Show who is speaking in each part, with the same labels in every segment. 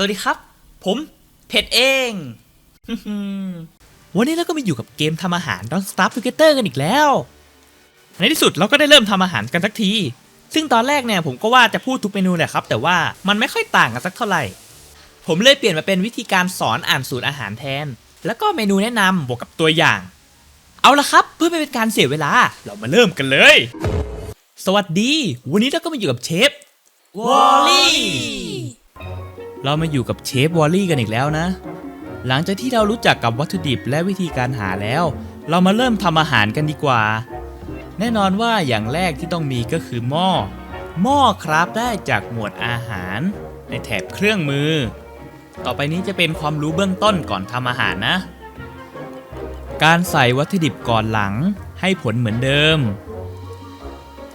Speaker 1: สวัสดีครับ ผมเผ็ดเอง วันนี้เราก็มาอยู่กับเกมทำอาหาร Don't Starve Together กันอีกแล้ว ในที่สุดเราก็ได้เริ่มทำอาหารกันสักที ซึ่งตอนแรกเนี่ยผมก็ว่าจะพูดทุกเมนูแหละครับ แต่ว่ามันไม่ค่อยต่างกันสักเท่าไหร่ ผมเลยเปลี่ยนมาเป็นวิธีการสอนอ่านสูตรอาหารแทน แล้วก็เมนูแนะนำบวกกับตัวอย่าง เอาละครับ เพื่อไม่เป็นการเสียเวลา เรามาเริ่มกันเลย สวัสดี วันนี้เราก็มาอยู่กับเชฟวอลลี่ เรามาอยู่กับเชฟวอลลี่กันอีกแล้วนะ หลังจากที่เรารู้จักกับวัตถุดิบและวิธีการหาแล้ว เรามาเริ่มทำอาหารกันดีกว่า แน่นอนว่าอย่างแรกที่ต้องมีก็คือหม้อ หม้อครับได้จากหมวดอาหาร ในแถบเครื่องมือ ต่อไปนี้จะเป็นความรู้เบื้องต้นก่อนทำอาหารนะ การใส่วัตถุดิบก่อนหลังให้ผลเหมือนเดิม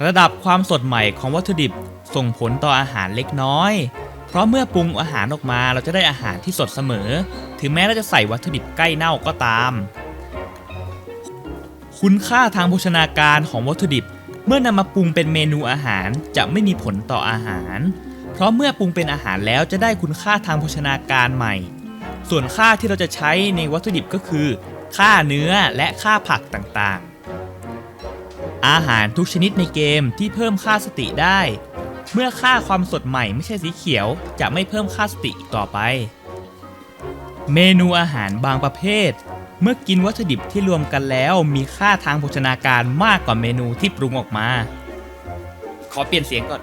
Speaker 1: ระดับความสดใหม่ของวัตถุดิบส่งผลต่ออาหารเล็กน้อย เพราะเมื่อปรุงอาหารออกมาเราจะได้อาหารที่สดเสมอ ถึงแม้เราจะใส่วัตถุดิบใกล้เน่าก็ตาม คุณค่าทางโภชนาการของวัตถุดิบ เมื่อนำมาปรุงเป็นเมนูอาหารจะไม่มีผลต่ออาหาร เพราะเมื่อปรุงเป็นอาหารแล้วจะได้คุณค่าทางโภชนาการใหม่ ส่วนค่าที่เราจะใช้ในวัตถุดิบก็คือ ค่าเนื้อและค่าผักต่างๆ อาหารทุกชนิดในเกมที่เพิ่มค่าสติได้ เมื่อค่าความสดใหม่ไม่ใช่สีเขียว จะไม่เพิ่มค่าสติอีกต่อไป เมนูอาหารบางประเภท เมื่อกินวัตถุดิบที่รวมกันแล้วมีค่าทางโภชนาการมากกว่าเมนูที่ปรุงออกมา ขอเปลี่ยนเสียงก่อน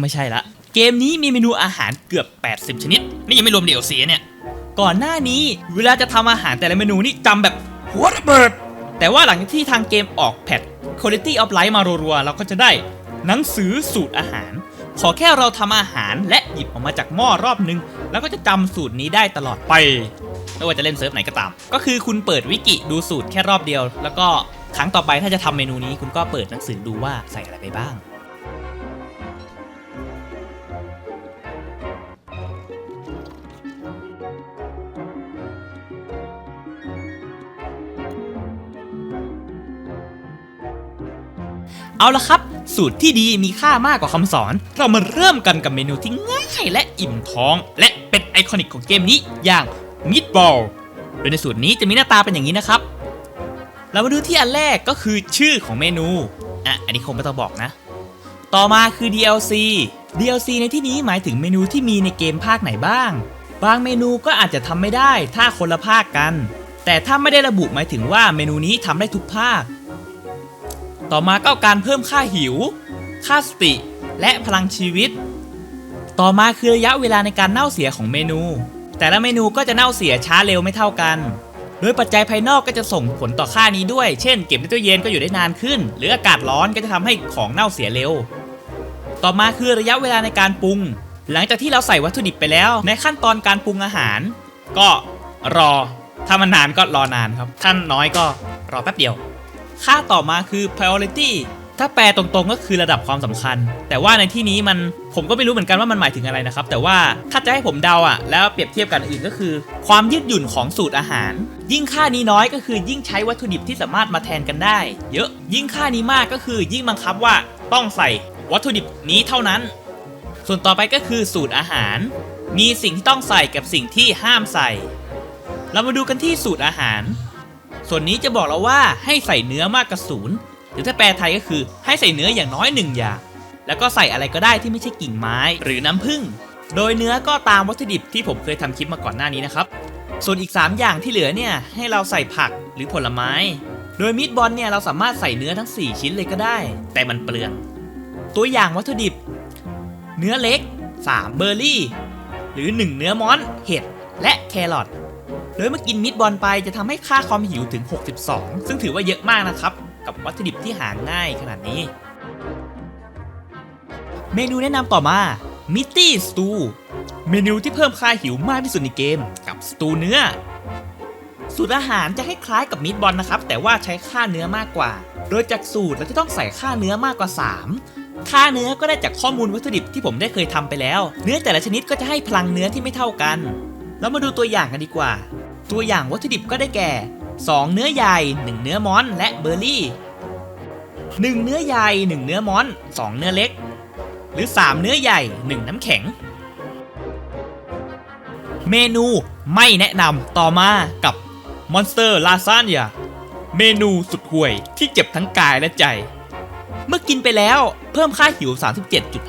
Speaker 1: ไม่ใช่ละ เกมนี้มีเมนูอาหารเกือบ 80 ชนิด นี่ยังไม่รวมเดี่ยวเสียเนี่ย ก่อนหน้านี้เวลาจะทำอาหารแต่ละเมนูนี่จำแบบหัวระเบิด แต่ว่าหลังจากที่ทางเกมออกแพท Quality of Life มารัวๆ เราก็จะได้หนังสือสูตรอาหาร ขอแค่เราทำอาหารและหยิบออกมาจากหม้อรอบนึง แล้วก็จะจำสูตรนี้ได้ตลอดไปไม่ว่าจะเล่นเซิร์ฟไหนก็ตาม ก็คือคุณเปิดวิกิดูสูตรแค่รอบเดียว แล้วก็ครั้งต่อไปถ้าจะทำเมนูนี้คุณก็เปิดหนังสือดูว่าใส่อะไรไปบ้าง เอาละครับ สูตรที่ดีมีค่ามากกว่าคำสอน เรามาเริ่มกันกับเมนูที่ง่ายและอิ่มท้อง และเป็นไอคอนิกของเกมนี้อย่างมิดบอลโดยในสูตรนี้จะมีหน้าตาเป็นอย่างนี้นะครับ เรามาดูที่อันแรกก็คือชื่อของเมนู อะ อันนี้คงไม่ต้องบอกนะ ต่อมาคือ DLC DLC ในที่นี้หมายถึงเมนูที่มีในเกมภาคไหนบ้าง บางเมนูก็อาจจะทำไม่ได้ถ้าคนละภาคกัน แต่ถ้าไม่ได้ระบุหมายถึงว่าเมนูนี้ทำได้ทุกภาค ต่อมาก็การเพิ่มค่าหิว ค่าสติ และพลังชีวิต ต่อมาคือระยะเวลาในการเน่าเสียของเมนู แต่ละเมนูก็จะเน่าเสียช้าเร็วไม่เท่ากันโดยปัจจัยภายนอกก็จะส่งผลต่อค่านี้ด้วย เช่น เก็บในตู้เย็นก็อยู่ได้นานขึ้น หรืออากาศร้อนก็จะทำให้ของเน่าเสียเร็ว ต่อมาคือระยะเวลาในการปรุง หลังจากที่เราใส่วัตถุดิบไปแล้ว ในขั้นตอนการปรุงอาหาร ก็รอ ถ้ามันนานก็รอนานครับถ้าน้อยก็รอแป๊บเดียว ค่าต่อมาคือ priority ถ้าแปลตรงๆก็คือระดับความสำคัญ แต่ว่าในที่นี้มันผมก็ไม่รู้เหมือนกันว่ามันหมายถึงอะไรนะครับ แต่ว่าถ้าจะให้ผมเดาอะ แล้วเปรียบเทียบกันอื่นก็คือ ความยืดหยุ่นของสูตรอาหาร ยิ่งค่านี้น้อยก็คือยิ่งใช้วัตถุดิบที่สามารถมาแทนกันได้ เยอะยิ่งค่านี้มากก็คือยิ่งบังคับว่าต้องใส่วัตถุดิบนี้เท่านั้น ส่วนต่อไปก็คือสูตรอาหาร มีสิ่งที่ต้องใส่กับสิ่งที่ห้ามใส่ เรามาดูกันที่สูตรอาหาร ส่วนนี้จะบอกเราว่าให้ใส่เนื้อมากกว่าศูนย์หรือถ้าแปลไทยก็คือให้ใส่เนื้ออย่างน้อยหนึ่งอย่าง แล้วก็ใส่อะไรก็ได้ที่ไม่ใช่กิ่งไม้หรือน้ำผึ้งโดยเนื้อก็ตามวัตถุดิบที่ผมเคยทำคลิปมาก่อนหน้านี้นะครับ ส่วนอีก 3 อย่างที่เหลือเนี่ยให้เราใส่ผักหรือผลไม้ โดยมีดบอลเนี่ยเราสามารถใส่เนื้อทั้ง 4 ชิ้นเลยก็ได้ แต่มันเปลือง ตัวอย่างวัตถุดิบ เนื้อเล็ก 3 เบอร์รี่ หรือ 1 เนื้อม้อน เห็ด และแครอท โดยเมื่อกินมิตบอลไปจะทำให้ค่าความหิวถึง 62 ซึ่งถือว่าเยอะมากนะครับ กับวัตถุดิบที่หาง่ายขนาดนี้ เมนูแนะนำต่อมามิตตี้สตูเมนูที่เพิ่มค่าหิวมากที่สุดในเกม กับสตูเนื้อ สูตรอาหารจะให้คล้ายกับมิตบอลนะครับ แต่ว่าใช้ค่าเนื้อมากกว่า โดยจากสูตรเราจะต้องใส่ค่าเนื้อมากกว่า 3 ค่าเนื้อก็ได้จากข้อมูลวัตถุดิบที่ผมได้เคยทำไปแล้ว เนื้อแต่ละชนิดก็จะให้พลังเนื้อที่ไม่เท่ากันเรามาดูตัวอย่างกันดีกว่า ตัวอย่างวัตถุดิบก็ได้แก่ 2 เนื้อใหญ่ 1 เนื้อม้อน และเบอร์รี่ 1 เนื้อใหญ่ 1 เนื้อม้อน 2 เนื้อเล็ก หรือ 3 เนื้อใหญ่ 1 น้ำแข็ง เมนูไม่แนะนำต่อมากับ Monster Lasagna เมนูสุดห่วยที่เจ็บทั้งกายและใจ เมื่อกินไปแล้วเพิ่มค่าหิว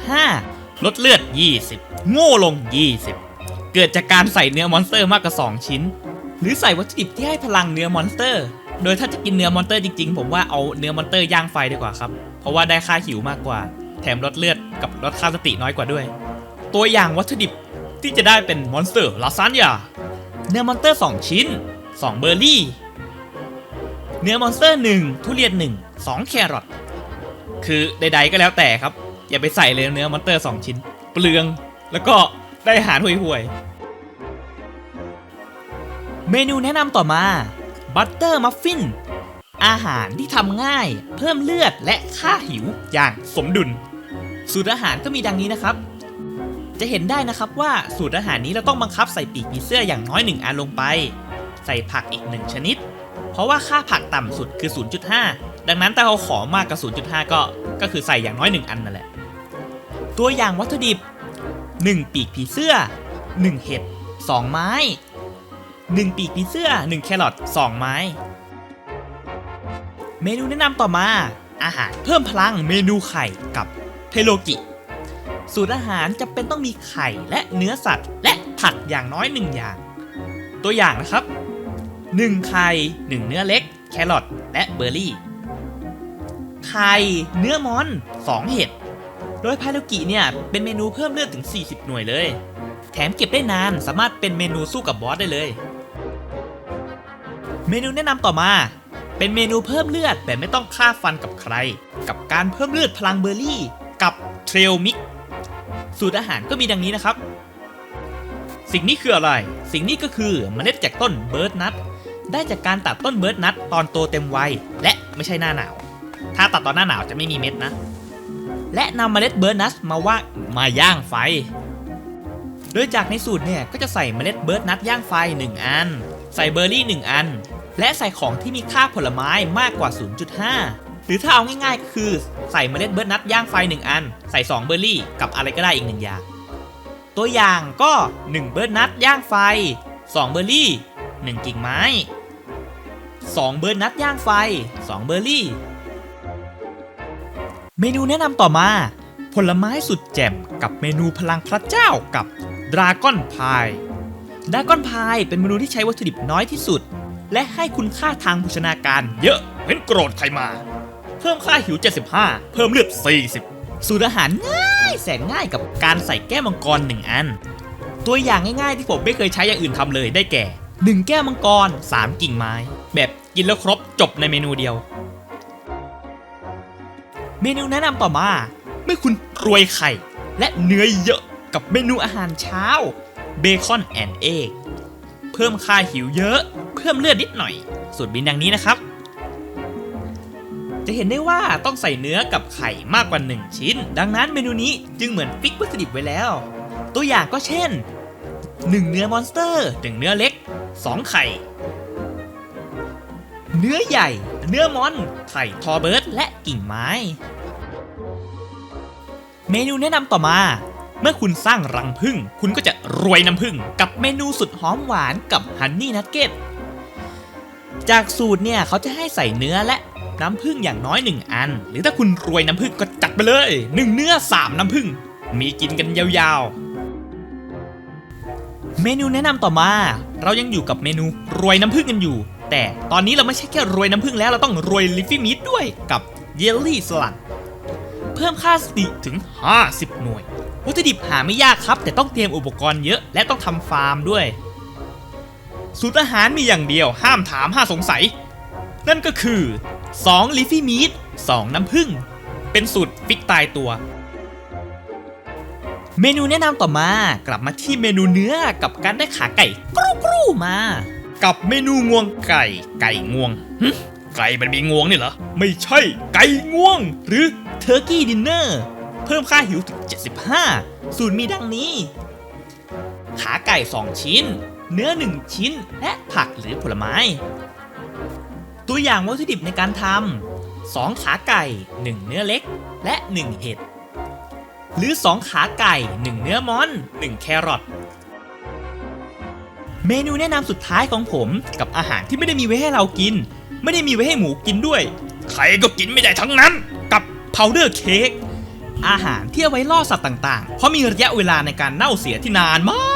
Speaker 1: 37.5 ลดเลือด 20 โง่ลง 20 เกิดจากการใส่เนื้อมอนสเตอร์มากกว่า 2 ชิ้น หรือใส่วัตถุดิบที่ให้พลังเนื้อมอนสเตอร์ โดยถ้าจะกินเนื้อมอนสเตอร์จริงๆ ผมว่าเอาเนื้อมอนสเตอร์ย่างไฟดีกว่าครับ เพราะว่าได้ค่าหิวมากกว่า แถมลดเลือดกับลดค่าสติน้อยกว่าด้วย ตัวอย่างวัตถุดิบที่จะได้เป็นมอนสเตอร์ลาซานญ่าเนื้อมอนสเตอร์ 2 ชิ้น 2 เบอร์รี่ เนื้อมอนสเตอร์ 1 ทุเรียน 1 2 แครอทคือใดๆก็แล้วแต่ครับ อย่าไปใส่เลยเนื้อมอนสเตอร์ 2 ชิ้น เปลืองแล้วก็ได้อาหารห่วยๆ เมนูแนะนำต่อมาบัตเตอร์มัฟฟินอาหารที่ทำง่าย เพิ่มเลือดและค่าหิวอย่างสมดุล สูตรอาหารก็มีดังนี้นะครับ จะเห็นได้นะครับว่าสูตรอาหารนี้เราต้องบังคับใส่ปีกผีเสื้ออย่างน้อย1อันลงไป ใส่ผักอีก1ชนิด เพราะว่าค่าผักต่ำสุดคือ 0.5 ดังนั้นถ้าเราขอมากกว่า 0.5 ก็ ก็คือใส่อย่างน้อย1อันนั่นแหละ ตัวอย่างวัตถุดิบ 1 ปีกผีเสื้อ 1 เห็ด2 ไม้ 1 ปีกผีเสื้อ 1 แครอท2 ไม้ เมนูแนะนำต่อมา อาหารเพิ่มพลังเมนูไข่กับเทโลกิ สูตรอาหารจะเป็นต้องมีไข่และเนื้อสัตว์ และผักอย่างน้อย 1 อย่าง ตัวอย่างนะครับ 1 ไข่ 1 เนื้อเล็ก แครอทและเบอร์รี่ ไข่ เนื้อมอน 2 เห็ดโดยพาโลกิเนี่ยเป็นเมนูเพิ่มเลือดถึง 40 หน่วยเลย แถมเก็บได้นานสามารถเป็นเมนูสู้กับบอสได้เลย เมนูแนะนำต่อมา เป็นเมนูเพิ่มเลือดแบบไม่ต้องฆ่าฟันกับใคร กับการเพิ่มเลือดพลังเบอร์รี่ กับเทรลมิกสูตรอาหารก็มีดังนี้นะครับ สิ่งนี้คืออะไร สิ่งนี้ก็คือเมล็ดจากต้นเบิร์ดนัทได้จากการตัดต้นเบิร์ดนัทตอนโตเต็มวัยและไม่ใช่หน้าหนาว ถ้าตัดตอนหน้าหนาวจะไม่มีเม็ดนะ และนำเมล็ดเบิร์ดนัทมาว่ามาย่างไฟ โดยจากในสูตรเนี่ยก็จะใส่เมล็ดเบิร์ดนัทย่างไฟ 1 อัน ใส่เบอร์รี่ 1 อัน และใส่ของที่มีค่าผลไม้มากกว่า 0.5 หรือถ้าเอาง่ายๆก็คือใส่เมล็ดเบิร์นัทย่างไฟ 1 อัน ใส่ 2 เบอร์รี่ กับอะไรก็ได้อีก1อย่าง ตัวอย่างก็ 1 เบิร์นัทย่างไฟ 2 เบอร์รี่ 1 กิ่งไม้ 2 เบิร์นัทย่างไฟ 2 เบอร์รี่ เมนูแนะนำต่อมา ผลไม้สุดแจ่มกับเมนูพลังพระเจ้ากับดราก้อนพายดราก้อนพายเป็นเมนูที่ใช้วัตถุดิบน้อยที่สุด และให้คุณค่าทางโภชนาการเยอะเว้นโกรธใครมา เพิ่มค่าหิว 75 เพิ่มเลือด 40 สูตรอาหารง่ายแสนง่ายกับการใส่แก้วมังกร 1 อัน ตัวอย่างง่ายๆที่ผมไม่เคยใช้อย่างอื่นทำเลยได้แก่ 1 แก้วมังกร 3 กิ่งไม้ แบบกินแล้วครบจบในเมนูเดียว เมนูแนะนำต่อมา เมื่อคุณรวยไข่ และเนื้อเยอะกับเมนูอาหารเช้าเบคอนแอนด์เอ็กเพิ่มค่าหิวเยอะ พิ่มเลือดนิดหน่อยสูตรบินดังนี้นะครับ จะเห็นได้ว่าต้องใส่เนื้อกับไข่มากกว่า 1 ชิ้น ดังนั้นเมนูนี้จึงเหมือนฟิกวัตถุดิบไว้แล้ว ตัวอย่างก็เช่น 1 เนื้อมอนสเตอร์ 1 เนื้อเล็ก 2 ไข่ เนื้อใหญ่ เนื้อมอน ไข่ทอเบิร์ดและกิ่งไม้ เมนูแนะนำต่อมาเมื่อคุณสร้างรังผึ้งคุณก็จะรวยน้ำผึ้งกับเมนูสุดหอมหวานกับฮันนี่นักเก็ต จากสูตรเนี่ยเขาจะให้ใส่เนื้อและน้ำผึ้งอย่างน้อย 1 อัน หรือถ้าคุณรวยน้ำผึ้งก็จัดไปเลย 1 เนื้อ 3 น้ำผึ้งมีกินกันยาวๆ เมนูแนะนำต่อมา เรายังอยู่กับเมนูรวยน้ำผึ้งกันอยู่ แต่ตอนนี้เราไม่ใช่แค่รวยน้ำผึ้งแล้วเราต้องรวยลิฟฟี่มิดด้วยกับเยลลี่สลัด เพิ่มค่าสติถึง 50 หน่วย วัตถุดิบหาไม่ยากครับ แต่ต้องเตรียมอุปกรณ์เยอะและต้องทำฟาร์มด้วย สูตรอาหารมีอย่างเดียวห้ามถามห้าสงสัย นั่นก็คือ 2 ลิฟฟี่มีด2 น้ำผึ้งเป็นสูตรฟิกตายตัว เมนูแนะนำต่อมากลับมาที่เมนูเนื้อกับการได้ขาไก่กรูกรูมา กับเมนูงวงไก่ ไก่งวงไก่มันมีงวงนี่เหรอ ไม่ใช่ ไก่งวง หรือเทอร์กี้ดินเนอร์เพิ่มค่าหิวถึง 75 สูตรมีดังนี้ ขาไก่ 2 ชิ้น เนื้อ 1 ชิ้น และผักหรือผลไม้ ตัวอย่างวัตถุดิบในการทำ2 ขาไก่ 1 เนื้อเล็ก และ 1 เห็ด หรือ 2 ขาไก่ 1 เนื้อมอน 1 แครอทเมนูแนะนำสุดท้ายของผมกับอาหารที่ไม่ได้มีไว้ให้เรากิน ไม่ได้มีไว้ให้หมูกินด้วย ใครก็กินไม่ได้ทั้งนั้น กับพาวเดอร์เค้กอาหารที่เอาไว้ล่อสัตว์ต่างๆ เพราะมีระยะเวลาในการเน่าเสียที่นานมาก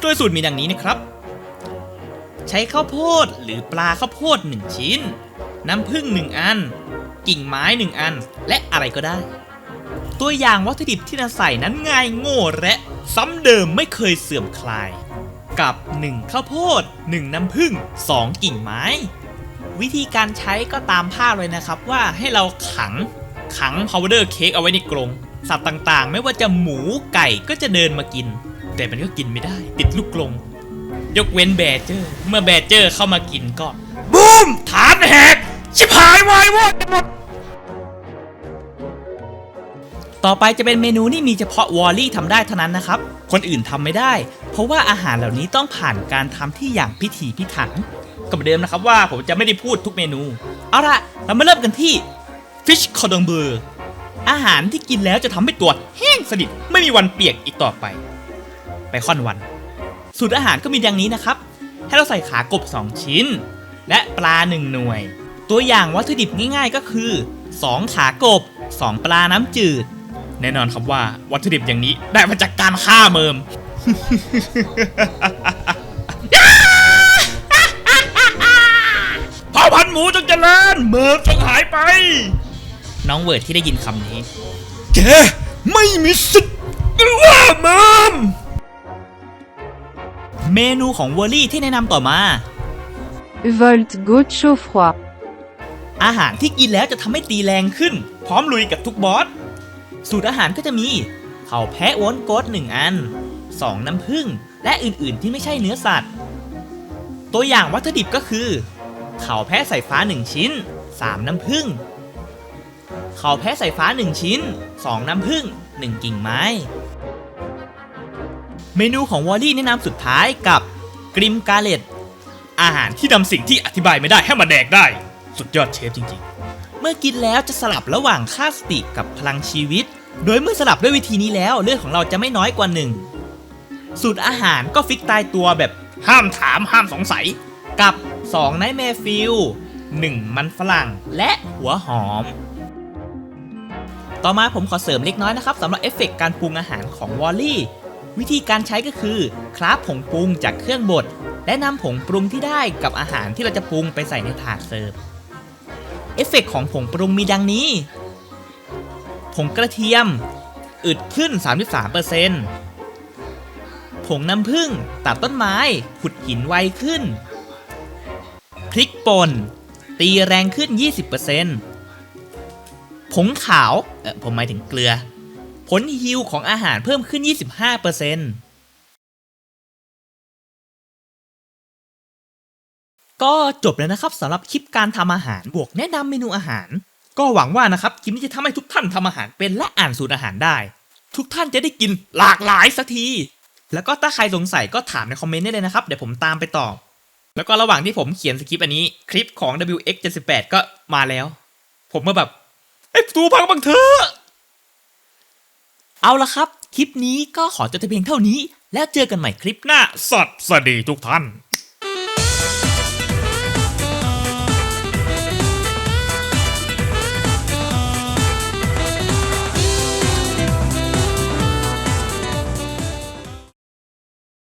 Speaker 1: โดยสูตรมีดังนี้นะครับ ใช้ข้าวโพดหรือปลาข้าวโพด 1 ชิ้น น้ำผึ้ง1 อัน กิ่งไม้ 1 อัน และอะไรก็ได้ ตัวอย่างวัตถุดิบที่นำใส่นั้นง่ายโง่และซ้ำเดิมไม่เคยเสื่อมคลาย กับ 1 ข้าวโพด 1 น้ำผึ้ง2 กิ่งไม้ วิธีการใช้ก็ตามภาพเลยนะครับว่าให้เราขังขังพาวเดอร์เค้กเอาไว้ในกรงสัตว์ต่างๆ ไม่ว่าจะหมูไก่ก็จะเดินมากิน แต่มันก็กินไม่ได้ ติดลูกกรงยกเว้นแบร์เจอร์ เมื่อแบร์เจอร์เข้ามากินก็ บูมฐานแหก ชิบหายวายวอดหมด ต่อไปจะเป็นเมนูที่มีเฉพาะวอลลี่ทำได้เท่านั้นนะครับ คนอื่นทำไม่ได้ เพราะว่าอาหารเหล่านี้ต้องผ่านการทำที่อย่างพิถีพิถันก็เหมือนเดิมนะครับว่าผมจะไม่ได้พูดทุกเมนู เอาละเรามาเริ่มกันที่ Fish c o r d o n b u r อาหารที่กินแล้วจะทำให้ตัวแห้งสนิทไม่มีวันเปียกอีกต่อไป ไปค่อนวัน สูตรอาหารก็มีดังนี้นะครับ ให้เราใส่ขากบ 2 ชิ้น และปลา 1 หน่วย ตัวอย่างวัตถุดิบง่ายๆก็คือ 2 ขากบ 2 ปลาน้ำจืด แน่นอนครับว่าวัตถุดิบอย่างนี้ได้มาจากการฆ่าเมิมเผ่าพันธุ์หมูจงเจริญเมิมจงหายไป น้องเวิร์ดที่ได้ยินคำนี้แกไม่มีสิทธิ์ว่าเมิม เมนูของเวอร์ลี่ที่แนะนำต่อมา
Speaker 2: Volt Goat chaud froid.
Speaker 1: อาหารที่กินแล้วจะทำให้ตีแรงขึ้น พร้อมลุยกับทุกบอส สูตรอาหารก็จะมีเผาแพะวนโกดหนึ่งอัน 2 น้ำผึ้งและอื่นๆที่ไม่ใช่เนื้อสัตว์ ตัวอย่างวัตถุดิบก็คือ เขาแพะสายฟ้า 1 ชิ้น 3 น้ำผึ้งเขาแพะสายฟ้า 1 ชิ้น 2 น้ำผึ้ง1 กิ่งไม้ เมนูของวอลลี่แนะนำสุดท้ายกับกริมกาเลตอาหารที่นำสิ่งที่อธิบายไม่ได้ให้มาแดกได้ สุดยอดเชฟจริงๆ เมื่อกินแล้วจะสลับระหว่างค่าสติกับพลังชีวิต โดยเมื่อสลับด้วยวิธีนี้แล้วเลือดของเราจะไม่น้อยกว่าหนึ่งสูตรอาหารก็ฟิกตายตัวแบบห้ามถามห้ามสงสัย กับ2ไนท์แมฟิล1มันฝรั่งและหัวหอม ต่อมาผมขอเสริมเล็กน้อยนะครับสำหรับเอฟเฟกต์การปรุงอาหารของวอลลี่ วิธีการใช้ก็คือคราฟผงปรุงจากเครื่องบด และนำผงปรุงที่ได้กับอาหารที่เราจะปรุงไปใส่ในถาดเสิร์ฟ เอฟเฟกต์ของผงปรุงมีดังนี้ ผงกระเทียม อึดขึ้น 33%ผงน้ำผึ้งตัดต้นไม้ ขุดหินไวขึ้น พริกป่น ตีแรงขึ้น 20%ผงขาว เออผมหมายถึงเกลือ ผลฮิวของอาหารเพิ่มขึ้น 25%ก็จบแล้วนะครับสำหรับคลิปการทำอาหารบวกแนะนำเมนูอาหาร ก็หวังว่านะครับคลิปนี้จะทำให้ทุกท่านทำอาหารเป็นและอ่านสูตรอาหารได้ ทุกท่านจะได้กินหลากหลายสักที แล้วก็ถ้าใครสงสัยก็ถามในคอมเมนต์ได้เลยนะครับ เดี๋ยวผมตามไปตอบแล้วก็ระหว่างที่ผมเขียนสคริปต์อันนี้คลิปของ WX78 ก็มาแล้ว ผมมาแบบไอ้ตูพังบังเถอะ เอาละครับ คลิปนี้ก็ขอจบแต่เพียงเท่านี้ แล้วเจอกันใหม่คลิปหน้าสวัสดีทุกท่าน